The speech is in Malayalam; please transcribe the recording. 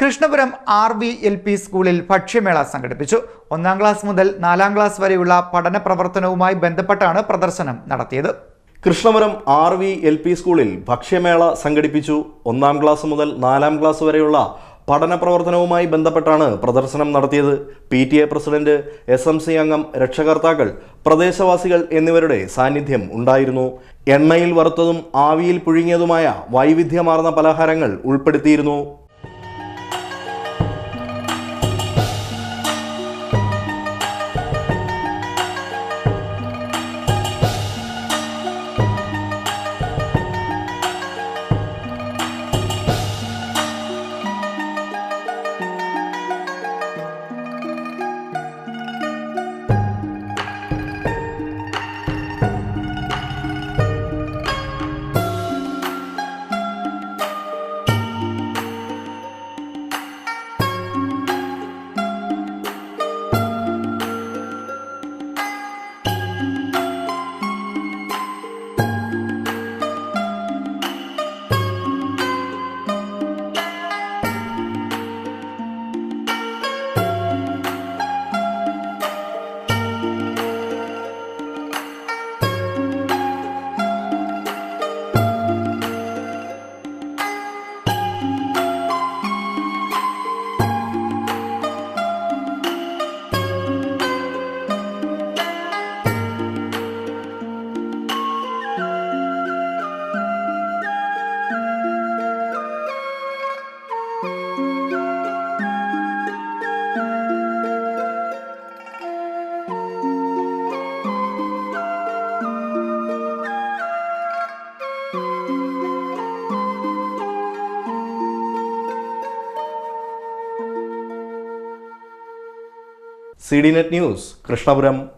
Krishnapuram R V L P സ്കൂളിൽ ഭക്ഷ്യമേള സംഘടിപ്പിച്ചു. ഒന്നാം ക്ലാസ് മുതൽ നാലാം ക്ലാസ് വരെയുള്ള പഠന പ്രവർത്തനവുമായി ബന്ധപ്പെട്ടാണ് പ്രദർശനം നടത്തിയത്. Krishnapuram R V L P സ്കൂളിൽ ഭക്ഷ്യമേള സംഘടിപ്പിച്ചു. ഒന്നാം ക്ലാസ് മുതൽ നാലാം ക്ലാസ് വരെയുള്ള പഠന പ്രവർത്തനവുമായി ബന്ധപ്പെട്ടാണ് പ്രദർശനം നടത്തിയത്. P T A president S M C അംഗം രക്ഷകർത്താക്കൾ പ്രദേശവാസികൾ എന്നിവരുടെ സാന്നിധ്യം ഉണ്ടായിരുന്നു. എണ്ണയിൽ വറുത്തതും ആവിയിൽ പുഴുങ്ങിയതുമായ വൈവിധ്യമാർന്ന പലഹാരങ്ങൾ ഉൾപ്പെടുത്തിയിരുന്നു. C D net news Krishnapuram.